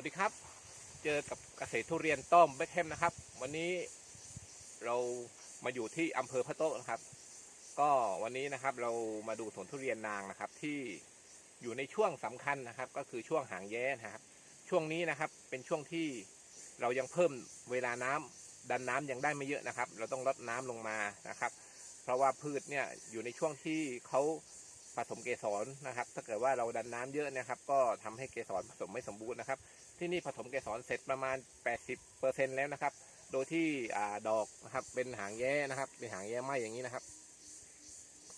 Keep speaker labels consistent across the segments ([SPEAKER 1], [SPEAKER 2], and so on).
[SPEAKER 1] วัสดีครับ เจอกับเกษตรทุเรียนต้อมเบคแฮมนะครับ วันนี้เรามาอยู่ที่อำเภอพระโต๊ะนะครับ ก็วันนี้นะครับเรามาดูสวนทุเรียนนางนะครับ ที่อยู่ในช่วงสำคัญนะครับ ก็คือช่วงหางแย้นะครับ ช่วงนี้นะครับเป็นช่วงที่เรายังเพิ่มเวลาน้ำดันน้ำยังได้ไม่เยอะนะครับ เราต้องลดน้ำลงมานะครับ เพราะว่าพืชเนี่ยอยู่ในช่วงที่เขาผสมเกสรนะครับ ถ้าเกิดว่าเราดันน้ำเยอะนะครับ ก็ทำให้เกสรผสมไม่สมบูรณ์นะครับ ที่นี่ผสมเกสรเสร็จประมาณ 80%แล้วนะครับ โดยที่อ่าดอกนะครับเป็นหางแย้นะครับ เป็นหางแย้ไหมอย่างนี้นะครับ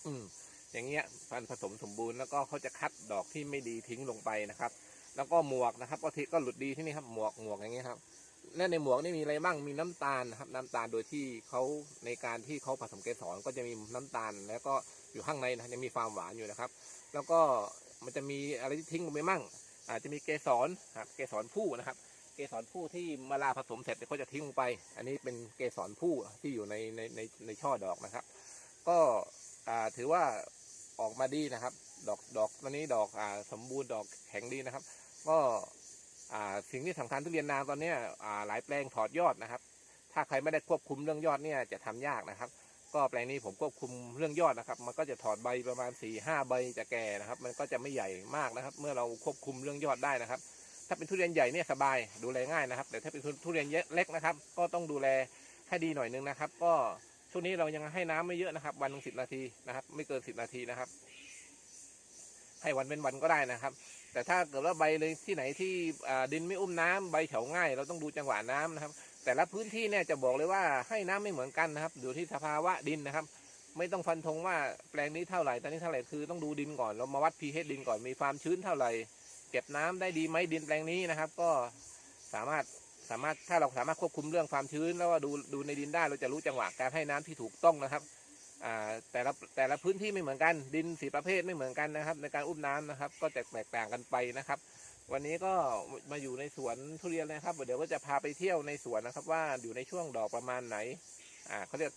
[SPEAKER 1] อืมอย่างเงี้ยพันผสมสมบูรณ์แล้วก็เขาจะคัดดอกที่ไม่ดีทิ้งลงไปนะครับ แล้วก็หมวกนะครับก็ทีก็หลุดดีที่นี่ครับหมวกหมวกอย่างเงี้ยครับและในหมวกนี่มีอะไรบ้างมีน้ำตาลนะครับ น้ำตาลโดยที่เขาในการที่เขาผสมเกสรก็จะมีน้ำตาล แล้วก็อยู่ข้างในนะยังมีความหวานอยู่นะครับ แล้วก็มันจะมีอะไรที่ทิ้งลงไปมั่ง อาจจะมีเกสรครับเกสรผู้นะครับ เกสรผู้ที่เวลาผสมเสร็จเนี่ยเขาจะทิ้งลงไป อันนี้เป็นเกสรผู้ที่อยู่ในในในในช่อดอกนะครับ ก็ถือว่าออกมาดีนะครับ ดอกดอกตอนนี้ดอกอ่าสมบูรณ์ดอกแข็งดีนะครับ ก็อ่าสิ่งที่สำคัญทุเรียนนาตอนนี้อ่าหลายแปลงถอดยอดนะครับ ถ้าใครไม่ได้ควบคุมเรื่องยอดเนี่ยจะทำยากนะครับ ก็แปลงนี้ผมควบคุมเรื่องยอดนะครับ มันก็จะถอดใบประมาณ4ี่ห้าใบจะแก่นะครับ มันก็จะไม่ใหญ่มากนะครับ เมื่อเราควบคุมเรื่องยอดได้นะครับ ถ้าเป็นทุเรียนใหญ่เนี่ยสบายดูแลง่ายนะครับ แต่ถ้าเป็นทุเรียนเล็กนะครับ ก็ต้องดูแลให้ดีหน่อยนึงนะครับ ก็ช่วงนี้เรายังให้น้ำไม่เยอะนะครับ วันหนึ่งสิบนาทีนะครับ ไม่เกินสิบนาทีนะครับ ให้วันเป็นวันก็ได้นะครับ แต่ถ้าเกิดว่าใบเลยที่ไหนที่ดินไม่อุ้มน้ำใบเฉาง่าย เราต้องดูจังหวะน้ำนะครับ แต่ละพื้นที่เนี่ยจะบอกเลยว่าให้น้ำไม่เหมือนกันนะครับดูที่สภาวะดินนะครับ ไม่ต้องฟันธงว่าแปลงนี้เท่าไหร่ตอนนี้เท่าไหร่คือต้องดูดินก่อนเรามาวัด pH ดินก่อนมีความชื้นเท่าไหร่เก็บน้ำได้ดีไหมดินแปลงนี้นะครับ ก็สามารถสามารถถ้าเราสามารถควบคุมเรื่องความชื้น แล้วก็ดูดูในดินได้เราจะรู้จังหวะการให้น้ำที่ถูกต้องนะครับ แต่ละแต่ละพื้นที่ไม่เหมือนกันดินสีประเภทไม่เหมือนกันนะครับ ในการอุ้มน้ำนะครับ ก็จะแตกต่างกันไปนะครับ วันนี้ก็มาอยู่ในสวนทุเรียนเลยครับเดี๋ยวก็จะพาไปเที่ยวในสวนนะครับ ว่าอยู่ในช่วงดอกประมาณไหนอ่าเขาเรียก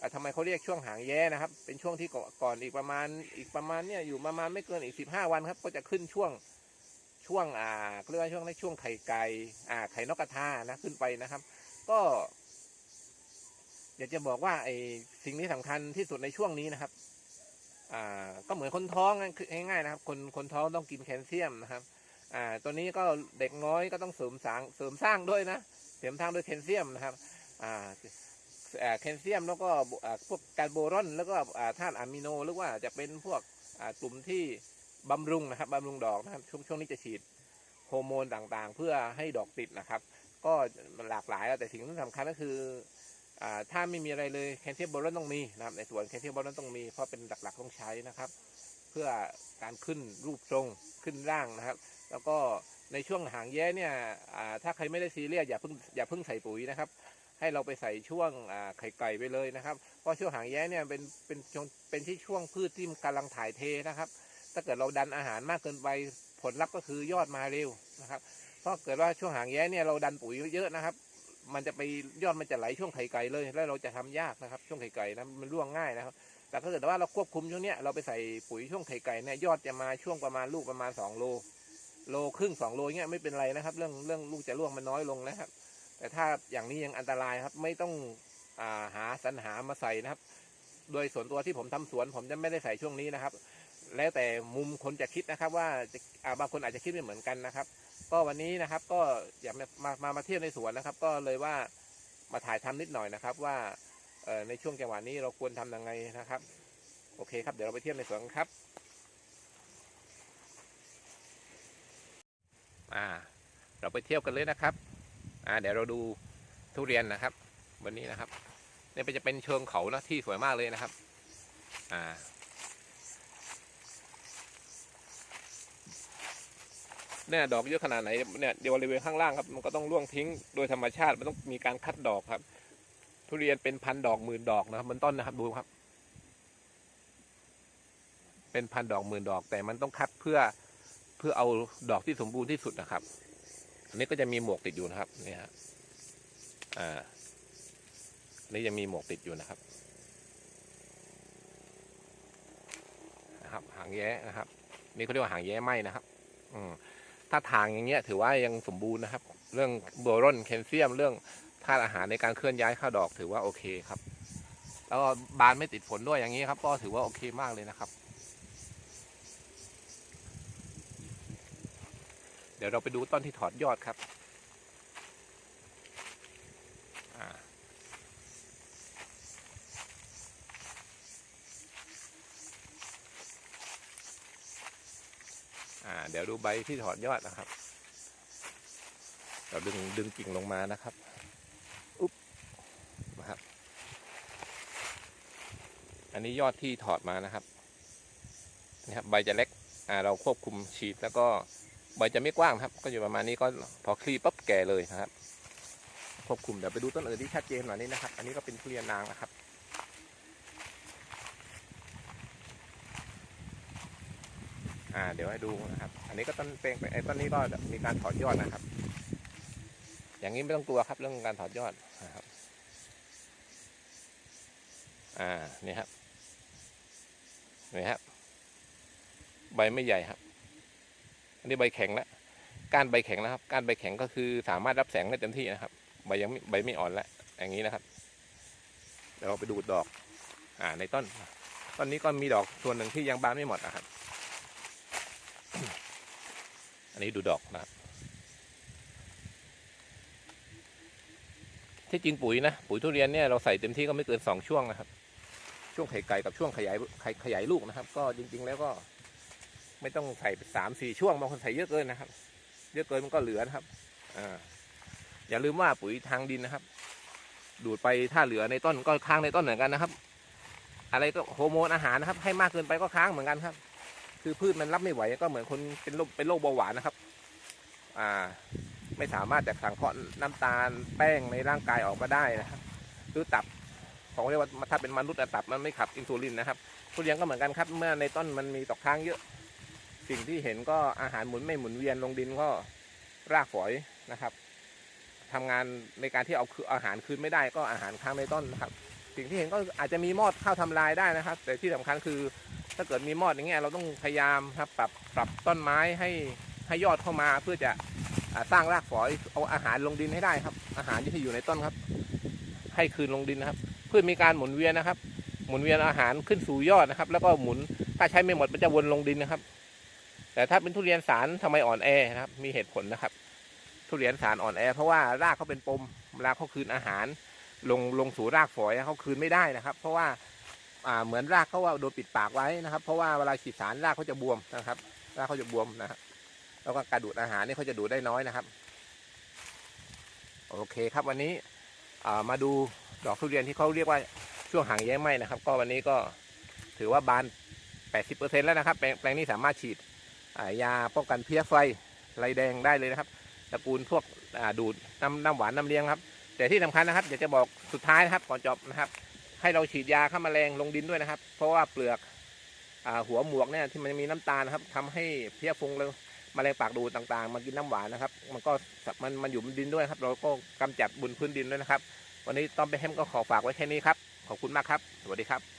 [SPEAKER 1] อ่าทำไมเขาเรียกช่วงหางแย้นะครับ เป็นช่วงที่ก่อนอีกประมาณอีกประมาณเนี่ยอยู่ประมาณไม่เกินอีกสิบห้าวันครับ ก็จะขึ้นช่วงช่วงอ่าเขาเรียกว่าช่วงในช่วงไข่ไก่อ่าไข่นกกระทานะขึ้นไปนะครับ ก็ อยากจะบอกว่าไอ้สิ่งที่สำคัญที่สุดในช่วงนี้นะครับ อ่า ก็เหมือนคนท้องคือง่ายๆนะครับ คนคนท้องต้องกินแคลเซียมนะครับ อ่า ตัวนี้ก็เด็กน้อยก็ต้องเสริมสร้างเสริมสร้างด้วยนะ เสริมสร้างด้วยแคลเซียมนะครับ อ่าแคลเซียมแล้วก็พวกการโบรอน แล้วก็ธาตุอะมิโนหรือว่าจะเป็นพวกกลุ่มที่บำรุงนะครับบำรุงดอกนะครับช่วงช่วงนี้จะฉีดฮอร์โมนต่างๆ เพื่อให้ดอกติดนะครับ ก็หลากหลายแล้วแต่สิ่งที่สำคัญก็คือ ถ้าไม่มีอะไรเลยแคลเซียมโบรอนต้องมีนะครับในส่วนแคลเซียมโบรอนต้องมีเพราะเป็นหลักๆต้องใช้นะครับ เพื่อการขึ้นรูปทรงขึ้นร่างนะครับ แล้วก็ในช่วงหางแย้เนี่ยถ้าใครไม่ได้ซีเรียสอย่าเพิ่งอย่าเพิ่งใส่ปุ๋ยนะครับ ให้เราไปใส่ช่วงไข่ไก่ไปเลยนะครับเพราะช่วงหางแย้เนี่ยเป็นเป็นช่วงเป็นที่ช่วงพืชที่กำลังถ่ายเทนะครับ ถ้าเกิดเราดันอาหารมากเกินไปผลลัพธ์ก็คือยอดมาเร็วนะครับ เพราะเกิดว่าช่วงหางแย้เนี่ยเราดันปุ๋ยเยอะนะครับ มันจะไปยอดมันจะไหลช่วงไข่ไก่เลย แล้วเราจะทำยากนะครับ ช่วงไข่ไก่นะมันร่วงง่ายนะครับ แต่ถ้าเกิดว่าเราควบคุมช่วงเนี้ยเราไปใส่ปุ๋ยช่วงไข่ไก่เนี่ยยอดจะมาช่วงประมาณลูกประมาณ2โลโลครึ่งสองโลเงี้ยไม่เป็นไรนะครับ เรื่องเรื่องลูกจะร่วงมันน้อยลงนะครับ แต่ถ้าอย่างนี้ยังอันตรายครับ ไม่ต้องอ่าหาสรรหามาใส่นะครับ โดยส่วนตัวที่ผมทำสวน ผมจะไม่ได้ใส่ช่วงนี้นะครับ แล้วแต่มุมคนจะคิดนะครับ ว่าจะอ่าบางคนอาจจะคิดไม่เหมือนกันนะครับ ก็วันนี้นะครับก็อยากมามามาเที่ยวในสวนนะครับ ก็เลยว่ามาถ่ายทำนิดหน่อยนะครับ ว่าในช่วงจังหวะนี้เราควรทำยังไงนะครับ โอเคครับเดี๋ยวเราไปเที่ยวในสวนกันครับอ่าเราไปเที่ยวกันเลยนะครับอ่าเดี๋ยวเราดูทุเรียนนะครับ วันนี้นะครับเนี่ยจะเป็นเชิงเขานะที่สวยมากเลยนะครับ อ่า เนี่ยดอกเยอะขนาดไหนเนี่ยเดี๋ยวบริเวณข้างล่างครับมันก็ต้องร่วงทิ้งโดยธรรมชาติมันต้องมีการคัดดอกครับ ทุเรียนเป็นพันดอกหมื่นดอกนะครับบนต้นนะครับดูครับ เป็นพันดอกหมื่นดอก แต่มันต้องคัดเพื่อเพื่อเอาดอกที่สมบูรณ์ที่สุดนะครับ อันนี้ก็จะมีหมวกติดอยู่นะครับเนี่ยฮะอ่าอันนี้ยังมีหมวกติดอยู่นะครับนะครับ หางแย้นะครับ นี่เขาเรียกว่าหางแย้ไหมนะครับ อืม ถ้าทางอย่างเงี้ยถือว่ายังสมบูรณ์นะครับ เรื่องโบรอนแคลเซียม เรื่องธาตุอาหารในการเคลื่อนย้ายข้าดอกถือว่าโอเคครับ แล้วก็บานไม่ติดฝนด้วยอย่างนี้ครับ ก็ถือว่าโอเคมากเลยนะครับ เดี๋ยวเราไปดูต้นที่ถอดยอดครับอ่าอ่า เดี๋ยวดูใบที่ถอดยอดนะครับเราดึงดึงกิ่งลงมานะครับอุ๊บนะครับ อันนี้ยอดที่ถอดมานะครับนะครับ ใบจะเล็กอ่าเราควบคุมฉีดแล้วก็ใบจะไม่กว้างครับ ก็อยู่ประมาณนี้ก็พอคลีปั๊บแก่เลยนะครับ ควบคุมเดี๋ยวไปดูต้นอื่นที่ชัดเจนหน่อยนี้นะครับ อันนี้ก็เป็นทุเรียนนางนะครับ อ่าเดี๋ยวให้ดูนะครับ อันนี้ก็ต้นเปลงไอ้ต้นนี้ก็มีการถอดยอดนะครับ อย่างนี้ไม่ต้องกลัวครับเรื่องการถอดยอดนะครับ อ่านี่ครับนี่ครับ ใบไม่ใหญ่ครับ อันนี้ใบแข็งแล้วก้านใบแข็งแล้วครับก้านใบแข็งก็คือสามารถรับแสงได้เต็มที่นะครับ ใบยังใบไม่อ่อนแล้วอย่างนี้นะครับเดี๋ยวเราไปดูดอก อ่าในต้น ต้นนี้ก็มีดอกส่วนหนึ่งที่ยังบานไม่หมดนะครับ อันนี้ดูดอกนะครับ ที่จริงปุ๋ยนะ ปุ๋ยทุเรียนเนี่ยเราใส่เต็มที่ก็ไม่เกินสองช่วงนะครับ ช่วงไข่ไก่กับช่วงขยายขยขยายลูกนะครับ ก็จริง ๆ แล้วก็ไม่ต้องใส่สามสี่ช่วงบางคนใส่เยอะเกินนะครับ เยอะเกินมันก็เหลือนะครับอ่าอย่าลืมว่าปุ๋ยทางดินนะครับ ดูดไปถ้าเหลือในต้นก็ค้างในต้นเหมือนกันนะครับ อะไรก็โฮอร์โมนอาหารนะครับ ให้มากเกินไปก็ค้างเหมือนกันครับ คือพืชมันรับไม่ไหวก็เหมือนคนเป็นโรคเป็นโรคเบาหวานนะครับ อ่า ไม่สามารถจะสังเคราะห์น้ำตาลแป้งในร่างกายออกมาได้นะครับหรือตับของเรียกว่าถ้าเป็นมนุษย์ตับมันไม่ขับอินซูลินนะครับทุเรียนก็เหมือนกันครับเมื่อในต้นมันมีตกค้างเยอะ สิ่งที่เห็นก็อาหารหมุนไม่หมุนเวียนลงดินก็รากฝอยนะครับทำงานในการที่เอาอาหารคืนไม่ได้ก็อาหารค้างในต้นนะครับ สิ่งที่เห็นก็อาจจะมีมอดเข้าทำลายได้นะครับ แต่ที่สำคัญคือ ถ้าเกิดมีมอดอย่างเงี้ยเราต้องพยายามครับปรับปรับต้นไม้ให้ให้ยอดเข้ามาเพื่อจะสร้างรากฝอยเอาอาหารลงดินให้ได้ครับ อาหารที่อยู่ในต้นครับ ให้คืนลงดินนะครับพืชมีการหมุนเวียนนะครับ หมุนเวียนอาหารขึ้นสู่ยอดนะครับ แล้วก็หมุนถ้าใช้ไม่หมดมันจะวนลงดินนะครับ แต่ถ้าเป็นทุเรียนสารทำไมอ่อนแอนะครับ มีเหตุผลนะครับ ทุเรียนสารอ่อนแอ เพราะว่ารากเขาเป็นปมเวลาเขาคืนอาหาร ลงลงสู่รากฝอยเขาคืนไม่ได้นะครับ เพราะว่า เหมือนรากเขาว่าโดนปิดปากไว้นะครับ เพราะว่าเวลาฉีดสารรากเขาจะบวมนะครับ รากเขาจะบวมนะครับ แล้วก็การดูดอาหารนี่เขาจะดูดได้น้อยนะครับ โอเคครับวันนี้มาดูดอกทุเรียนที่เขาเรียกว่าช่วงหางแย้ไหมนะครับ ก็วันนี้ก็ถือว่าบาน 80%แล้วนะครับ แปลงนี้สามารถฉีดยาป้องกันเพี้ยไฟไรแดงได้เลยนะครับตระกูลพวกดูดน้ำน้ำหวานน้ำเลี้ยงครับ แต่ที่สำคัญนะครับอยากจะบอกสุดท้ายนะครับก่อนจบนะครับ ให้เราฉีดยาฆ่าแมลงลงดินด้วยนะครับ เพราะว่าเปลือกอหัวหมวกเนี่ยที่มันมีน้ำตาลนะครับทำให้เพี้ยฟุงเลยแมลงปากดูดต่างๆมากินน้ำหวานนะครับ มันก็มันมันอยู่บนดินด้วยครับ เราก็กำจัดบนพื้นดินด้วยนะครับ วันนี้ต้อมไปแฮมก็ขอฝากไว้แค่นี้ครับ ขอบคุณมากครับ สวัสดีครับ